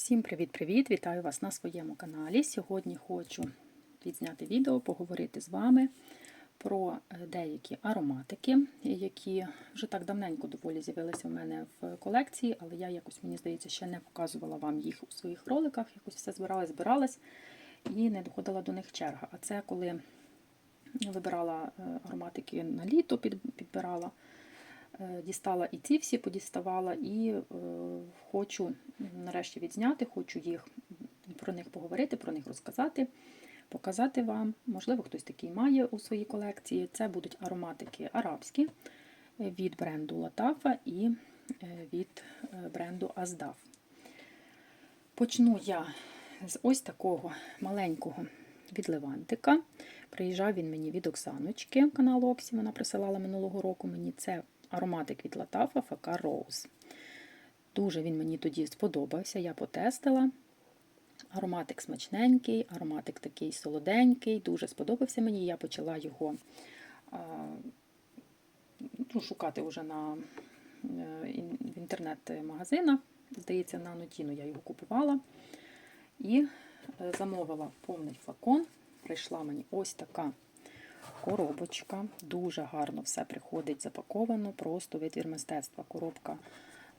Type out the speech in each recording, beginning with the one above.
Всім привіт-привіт! Вітаю вас на своєму каналі. Сьогодні хочу відзняти відео, поговорити з вами про е, деякі ароматики, які вже так давненько доволі з'явилися в мене в колекції, але я якось, мені здається, ще не показувала вам їх у своїх роликах. Якось все збиралась, збиралась і не доходила до них черга. А це коли вибирала е, ароматики на літо, підбирала. Е, дістала і ці всі подіставала, і е, хочу нарешті відзняти, хочу їх про них поговорити, про них розказати, показати вам. Можливо, хтось такий має у своїй колекції. Це будуть ароматики арабські від бренду Латафа і е, від бренду Аздав. Почну я з ось такого маленького відливантика. Приїжджав він мені від Оксаночки, каналу Оксі, вона присилала минулого року мені це ароматик від Латафа ФК Rose. Дуже він мені тоді сподобався, я потестила. Ароматик смачненький, ароматик такий солоденький, дуже сподобався мені. Я почала його ну, шукати вже на, е, в інтернет-магазинах. Здається, на Нотіну я його купувала. І е, замовила повний флакон. Прийшла мені ось така коробочка. Дуже гарно все приходить запаковано, просто витвір мистецтва. Коробка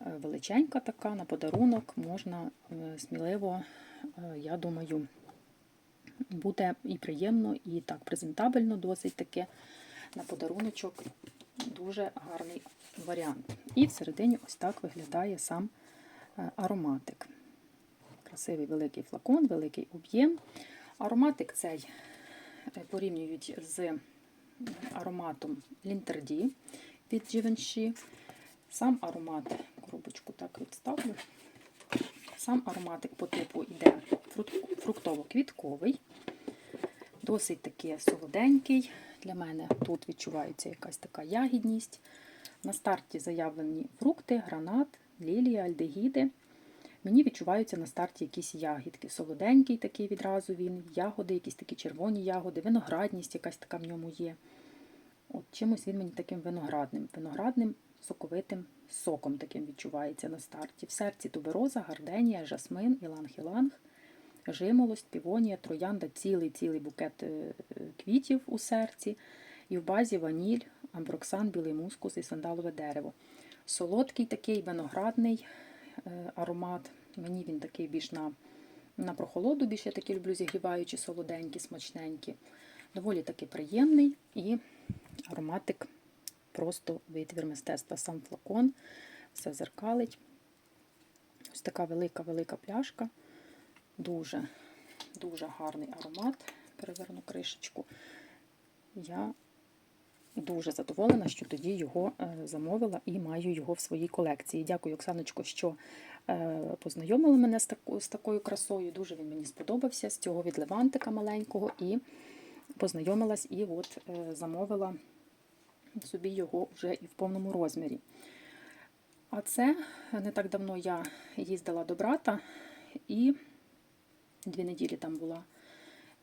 е, величенька така, на подарунок можна е, сміливо, е, я думаю, буде і приємно, і так презентабельно, досить таке. На подаруночок дуже гарний варіант. І всередині ось так виглядає сам ароматик. Красивий великий флакон, великий об'єм. Ароматик цей порівнюють з ароматом Лінтерді від Givenchy. Сам аромат, коробочку так відставлю. Сам ароматик по типу йде фруктово-квітковий, досить таки солоденький. Для мене тут відчувається якась така ягідність. На старті заявлені фрукти, гранат, лілія, альдегіди. Мені відчуваються на старті якісь ягідки. Солоденький такий відразу він, ягоди, якісь такі червоні ягоди, виноградність якась така в ньому є. От Чимось він мені таким виноградним, виноградним, соковитим соком таким відчувається на старті. В серці тубероза, гарденія, жасмин, іланг-іланг, жимолость, півонія, троянда, цілий-цілий букет е, квітів у серці. І в базі ваніль, амброксан, білий мускус і сандалове дерево. Солодкий такий виноградний аромат. Мені він такий більш на на прохолоду, більше я такі люблю зігріваючі, солоденькі, смачненькі. Доволі таки приємний і ароматик просто витвір мистецтва. Сам флакон, все зеркалить. Ось така велика-велика пляшка. Дуже дуже гарний аромат. Переверну кришечку. Я дуже задоволена, що тоді його е, замовила і маю його в своїй колекції. Дякую, Оксаночко, що е, познайомила мене з такою красою. Дуже він мені сподобався з цього відливантика маленького. і познайомилась і от е, замовила собі його вже і в повному розмірі. А це не так давно я їздила до брата і дві неділі там була.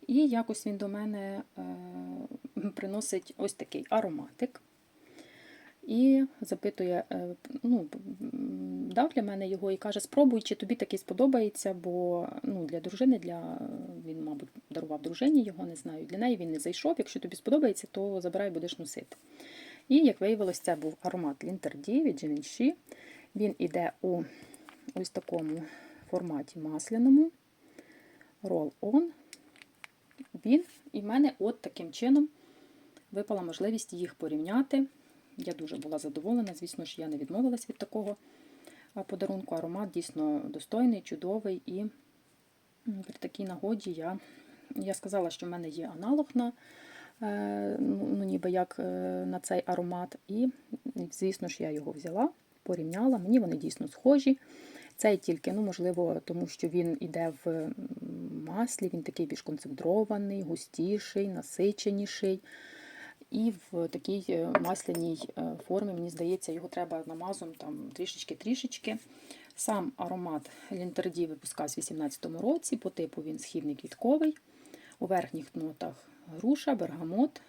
І якось він до мене е, приносить ось такий ароматик. І запитує, е, ну, дав для мене його і каже, спробуй, чи тобі такий сподобається, бо ну, для дружини, для, він, мабуть, дарував дружині його, не знаю. Для неї він не зайшов. Якщо тобі сподобається, то забирай, будеш носити. І, як виявилось, це був аромат Лінтерді від Givenchy. Він іде у ось такому форматі масляному. Roll-on. Він і в мене от таким чином випала можливість їх порівняти. Я дуже була задоволена, звісно ж, я не відмовилась від такого подарунку. Аромат дійсно достойний, чудовий, і при такій нагоді я я сказала, що в мене є аналог на е, ну, ніби як е, на цей аромат. І, звісно ж, я його взяла, порівняла. Мені вони дійсно схожі. Цей тільки, ну, можливо, тому що він іде в маслі, він такий більш концентрований, густіший, насиченіший. І в такій е, масляній е, формі, мені здається, його треба намазом там трішечки-трішечки. Сам аромат Лінтерді випускався у 2018 році, по типу він східний квітковий. У верхніх нотах груша, бергамот,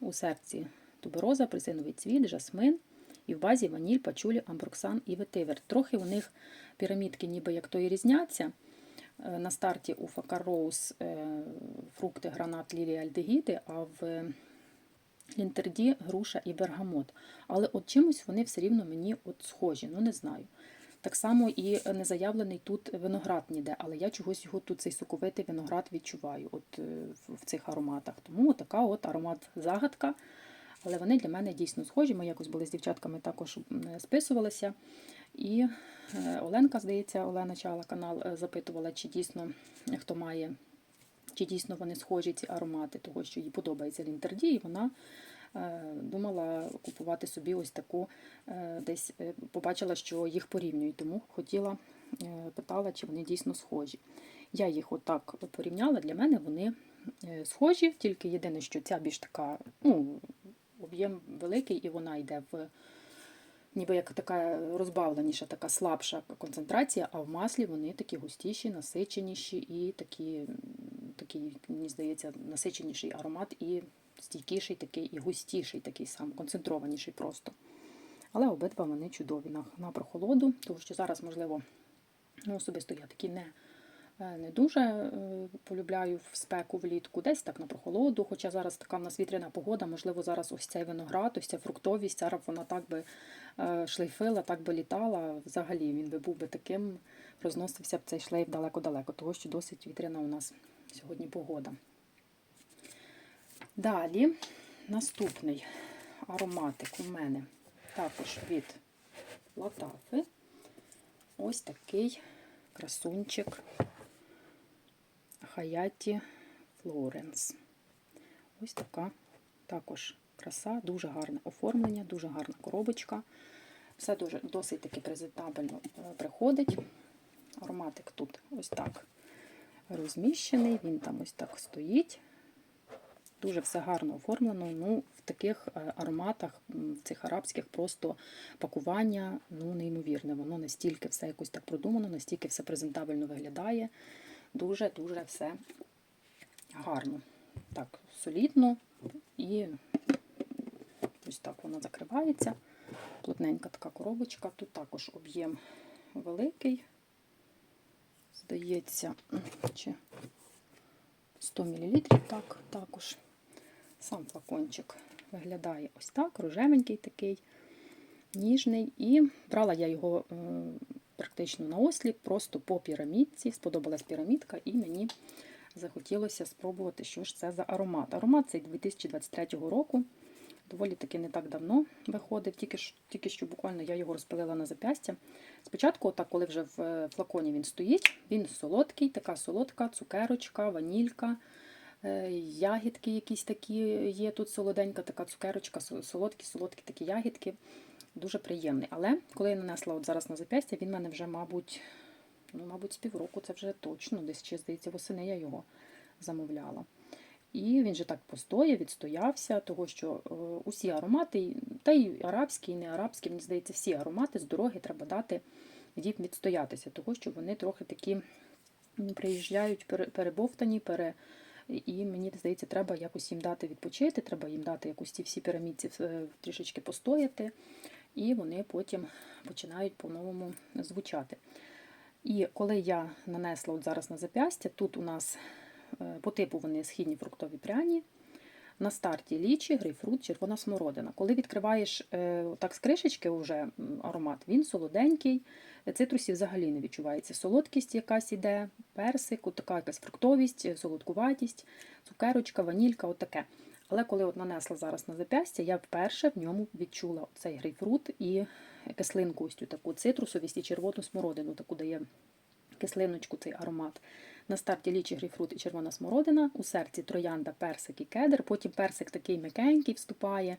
у серці тубероза, присиновий цвіт, жасмин. І в базі ваніль, пачулі, амброксан і ветивер. Трохи у них пірамідки ніби як то і різняться. Е, На старті у Факар Роуз е, фрукти, гранат, лілія, альдегіди, а в Лінтерді груша і бергамот. Але от чимось вони все рівно мені от схожі, ну не знаю. Так само і не заявлений тут виноград ніде, але я чогось його тут цей соковитий виноград відчуваю от, е, в- цих ароматах. Тому така от аромат загадка. Але вони для мене дійсно схожі. Ми якось були з дівчатками також списувалися. І е, Оленка, здається, Олена Чала канал е, запитувала, чи дійсно хто має, чи дійсно вони схожі ці аромати, того, що їй подобається Лінтерді, і вона е, думала купувати собі ось таку, десь побачила, що їх порівнюють, тому хотіла, питала, чи вони дійсно схожі. Я їх отак порівняла, для мене вони схожі, тільки єдине, що ця більш така, ну, об'єм великий, і вона йде в ніби як така розбавленіша, така слабша концентрація, а в маслі вони такі густіші, насиченіші і такі, такий, мені здається, насиченіший аромат і стійкіший такий, і густіший, такий сам, концентрованіший просто. Але обидва вони чудові на, на прохолоду, тому що зараз, можливо, ну, особисто я такі не, не дуже е, полюбляю в спеку влітку, десь так на прохолоду. Хоча зараз така в нас вітряна погода, можливо, зараз ось цей виноград, ось ця фруктовість, зараз б вона так би е, шлейфила, так би літала. Взагалі він би був би таким, розносився б цей шлейф далеко-далеко, тому що досить вітряна у нас сьогодні погода. Далі наступний ароматик у мене також від Латафи. Ось такий красунчик Хаяті Флоренс. Ось така також краса, дуже гарне оформлення, дуже гарна коробочка. Все дуже досить таки презентабельно е, приходить. Ароматик тут ось так розміщений, він там ось так стоїть. Дуже все гарно оформлено. Ну, в таких е, ароматах, в цих арабських просто пакування ну, неймовірне. Воно настільки все якось так продумано, настільки все презентабельно виглядає. Дуже-дуже все гарно. Так, солідно і ось так воно закривається. Плотненька така коробочка. Тут також об'єм великий. Здається, чи 100 мл, так, також. Сам флакончик виглядає ось так, рожевенький такий, ніжний. І брала я його е, практично на осліп, просто по пірамідці. Сподобалась пірамідка, і мені захотілося спробувати, що ж це за аромат. Аромат цей 2023 року. Доволі таки не так давно виходив, тільки, тільки що буквально я його розпилила на запястя. Спочатку, отак, коли вже в е, флаконі він стоїть, він солодкий, така солодка, цукерочка, ванілька, е, ягідки якісь такі є. Тут солоденька така цукерочка, солодкі, солодкі такі ягідки. Дуже приємний. Але коли я нанесла от зараз на запястя, він в мене вже, мабуть, ну, мабуть, з півроку, це вже точно, десь ще, здається, восени я його замовляла. І він же так постояв, відстоявся, того що е, усі аромати, та й арабські, і не арабські, мені здається, всі аромати з дороги треба дати їм відстоятися, того що вони трохи такі приїжджають перебовтані, пере... і мені здається, треба якось їм дати відпочити, треба їм дати якось ці всі пірамідці е, трішечки постояти, і вони потім починають по-новому звучати. І коли я нанесла от зараз на зап'ястя, тут у нас е, по типу вони східні фруктові пряні. На старті лічі, грейпфрут, червона смородина. Коли відкриваєш е, так з кришечки вже аромат, він солоденький, цитрусів взагалі не відчувається. Солодкість якась іде, персик, така якась фруктовість, солодкуватість, цукерочка, ванілька, отаке. Але коли от нанесла зараз на зап'ястя, я вперше в ньому відчула цей грейпфрут і кислинку, ось цю таку цитрусовість і червону смородину, таку дає кислиночку цей аромат. На старті лічі грейпфрут і червона смородина, у серці троянда, персик і кедр, потім персик такий м'якенький вступає,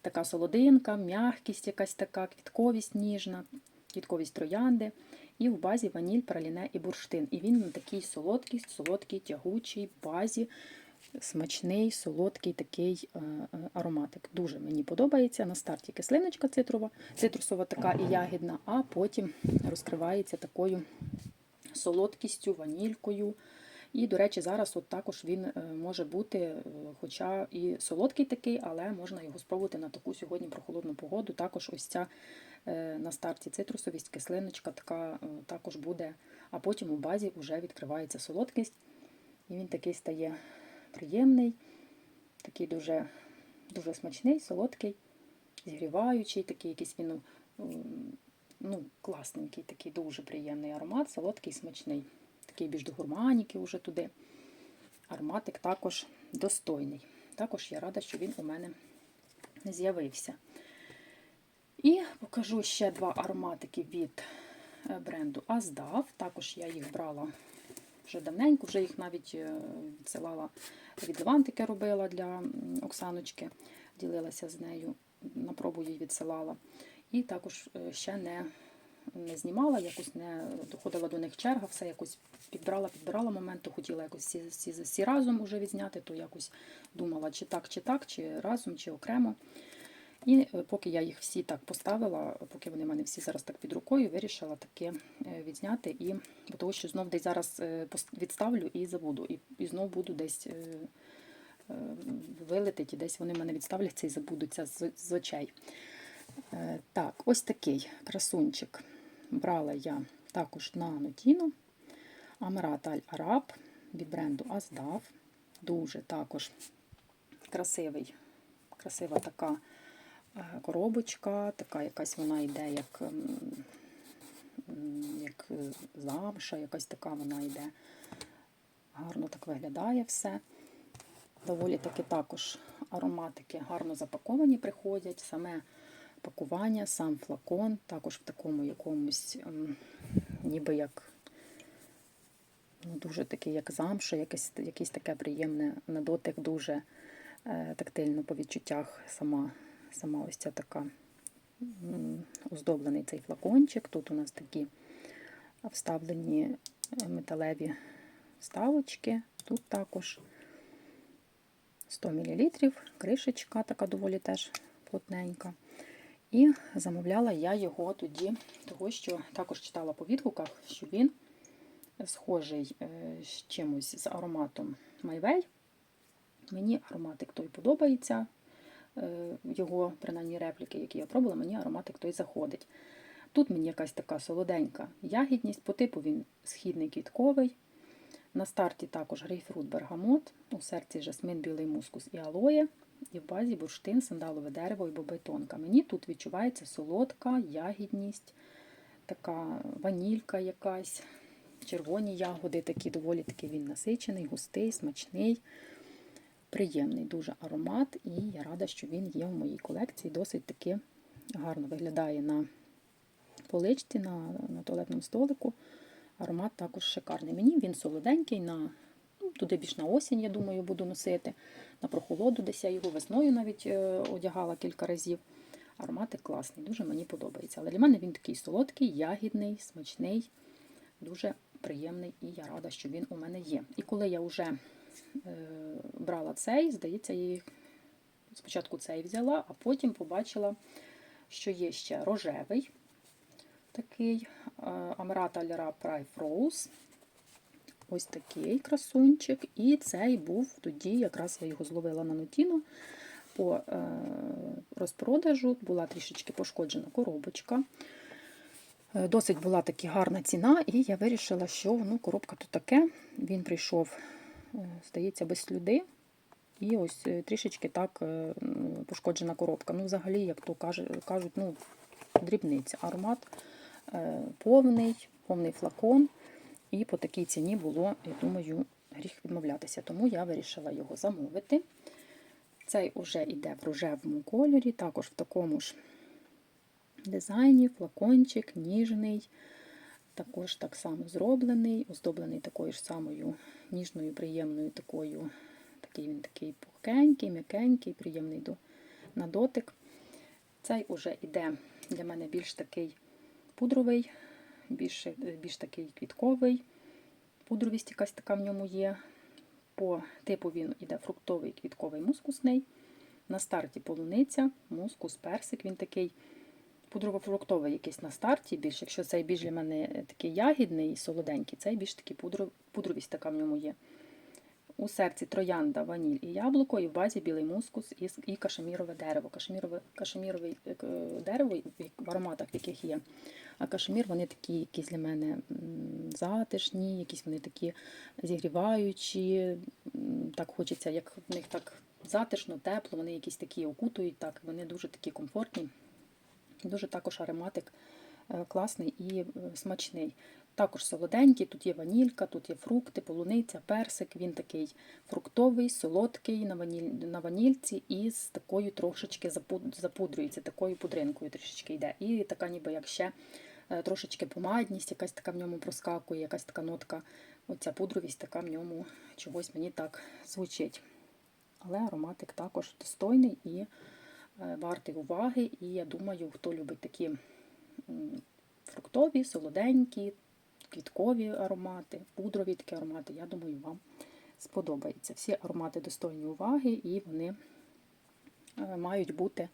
така солодинка, м'якість якась така, квітковість ніжна, квітковість троянди. І в базі ваніль, праліне і бурштин. І він на такий солодкий, солодкий, тягучий базі, смачний, солодкий такий е, е, ароматик. Дуже мені подобається. На старті кислиночка цитрова, цитрусова така і ягідна, а потім розкривається такою солодкістю, ванількою. І, до речі, зараз от також він е, може бути, хоча і солодкий такий, але можна його спробувати на таку сьогодні прохолодну погоду. Також ось ця на старті цитрусовість, кислиночка така також буде а потім у базі вже відкривається солодкість. І він такий стає приємний, такий дуже, дуже смачний, солодкий, зігріваючий, такий якийсь він ну, класненький, такий дуже приємний аромат, солодкий, смачний. Такий більш до гурманіки вже туди. Ароматик також достойний. Також я рада, що він у мене з'явився. І покажу ще два ароматики від е, бренду Azdав. Також я їх брала вже давненько, вже їх навіть е, відсилала від Левантики робила для Оксаночки, ділилася з нею, на пробу їй відсилала. І також е, ще не, не знімала, якось не доходила до них черга, все якось підбирала, підбирала момент, то хотіла якось всі, всі, всі разом уже відзняти, то якось думала, чи так, чи так, чи разом, чи окремо. І е, поки я їх всі так поставила, поки вони в мене всі зараз так під рукою, вирішила таки е, відзняти, і бо того, що знов десь зараз е, відставлю і забуду. І, і знов буду десь вилетить, і десь вони в мене відставляться і забудуться з, з очей. Так, ось такий красунчик. Брала я також на Нотіну. Амарат Аль Араб від бренду Аздав. Дуже також красивий, красива така коробочка, така якась вона йде, як, ем, як е, замша, якась така вона йде. Гарно так виглядає все. Доволі таки також ароматики гарно запаковані приходять. Саме пакування, сам флакон, також в такому якомусь, ем, ніби як ну, дуже такий, як замша, якесь, якесь таке приємне на дотик, дуже е, тактильно по відчуттях сама, сама ось ця така оздоблений цей флакончик. Тут у нас такі вставлені е, металеві вставочки. Тут також 100 мл, кришечка така доволі теж плотненька. І замовляла я його тоді, того що також читала по відгуках, що він схожий е, з чимось з ароматом Майвей. Мені ароматик той подобається. Е, Його, принаймні, репліки, які я пробувала, мені ароматик той заходить. Тут мені якась така солоденька ягідність, по типу він східний квітковий. На старті також грейпфрут бергамот, у серці жасмин, білий мускус і алоє, і в базі бурштин, сандалове дерево і бобетонка. Мені тут відчувається солодка ягідність, така ванілька якась, червоні ягоди, такі доволі таки він насичений, густий, смачний, приємний дуже аромат, і я рада, що він є в моїй колекції. Досить таки гарно виглядає на поличці, на, на туалетному столику. Аромат також шикарний. Мені він солоденький, на, ну, туди більш на осінь, я думаю, буду носити. На прохолоду десь я його весною навіть е, одягала кілька разів. Ароматик класний, дуже мені подобається. Але для мене він такий солодкий, ягідний, смачний, дуже приємний, і я рада, що він у мене є. І коли я вже брала цей, здається, їх спочатку цей взяла, а потім побачила, що є ще рожевий такий Амрата Ляра Прайф Rose. Ось такий красунчик. І цей був тоді, якраз я його зловила на нотіну по е, розпродажу. Була трішечки пошкоджена коробочка. Е, Досить була таки гарна ціна, і я вирішила, що ну, коробка то таке. Він прийшов, е, здається, без сліди. І ось е, трішечки так е, пошкоджена коробка. Ну, взагалі, як то кажуть, ну, дрібниця. Аромат повний, повний флакон. І по такій ціні було, я думаю, гріх відмовлятися. Тому я вирішила його замовити. Цей уже йде в рожевому кольорі, також в такому ж дизайні, флакончик, ніжний, також так само зроблений, оздоблений такою ж самою ніжною, приємною такою. Такий він такий пухкенький, м'якенький, приємний до, на дотик. Цей уже йде для мене більш такий пудровий, більш, більш такий квітковий. Пудровість якась така в ньому є. По типу він іде фруктовий, квітковий, мускусний. На старті полуниця, мускус, персик. Він такий пудрово-фруктовий якийсь на старті. більш. Якщо цей більш для мене такий ягідний і солоденький, цей більш такий пудро, пудровість така в ньому є. У серці троянда, ваніль і яблуко, і в базі білий мускус і, і кашемірове дерево. Кашемірове, кашемірове е, дерево в ароматах, яких є. А кашемір, вони такі, якісь для мене затишні, якісь вони такі зігріваючі. Так хочеться, як в них так затишно, тепло, вони якісь такі окутують, так, вони дуже такі комфортні. Дуже також ароматик е, класний і е, смачний. Також солоденький, тут є ванілька, тут є фрукти, полуниця, персик. Він такий фруктовий, солодкий на, ваніль, на ванільці і з такою трошечки запуд- запудрюється, такою пудринкою трішечки йде. І така ніби як ще е, трошечки помадність, якась така в ньому проскакує, якась така нотка, оця пудровість така в ньому чогось мені так звучить. Але ароматик також достойний і вартий уваги. І я думаю, хто любить такі фруктові, солоденькі, квіткові аромати, пудрові такі аромати, я думаю, вам сподобається. Всі аромати достойні уваги і вони е, мають бути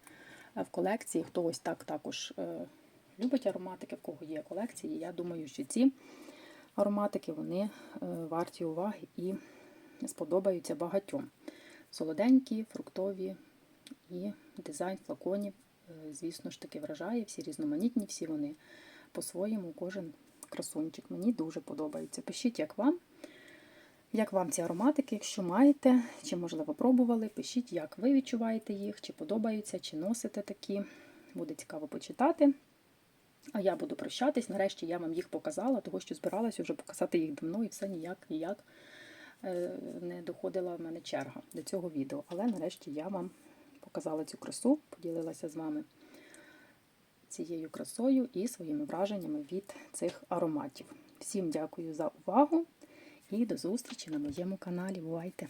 е, в колекції. Хто ось так також е, любить ароматики, в кого є колекції. Я думаю, що ці ароматики вони е, варті уваги і сподобаються багатьом. Солоденькі, фруктові і дизайн флаконів, е, звісно ж таки, вражає. Всі різноманітні, всі вони по-своєму, кожен красунчик. Мені дуже подобається. Пишіть, як вам. Як вам ці ароматики, якщо маєте, чи, можливо, пробували, пишіть, як ви відчуваєте їх, чи подобаються, чи носите такі. Буде цікаво почитати. А я буду прощатись. Нарешті я вам їх показала, того що збиралася вже показати їх давно і все ніяк ніяк е, не доходила в мене черга до цього відео. Але нарешті я вам показала цю красу, поділилася з вами цією красою і своїми враженнями від цих ароматів. Всім дякую за увагу і до зустрічі на моєму каналі. Бувайте!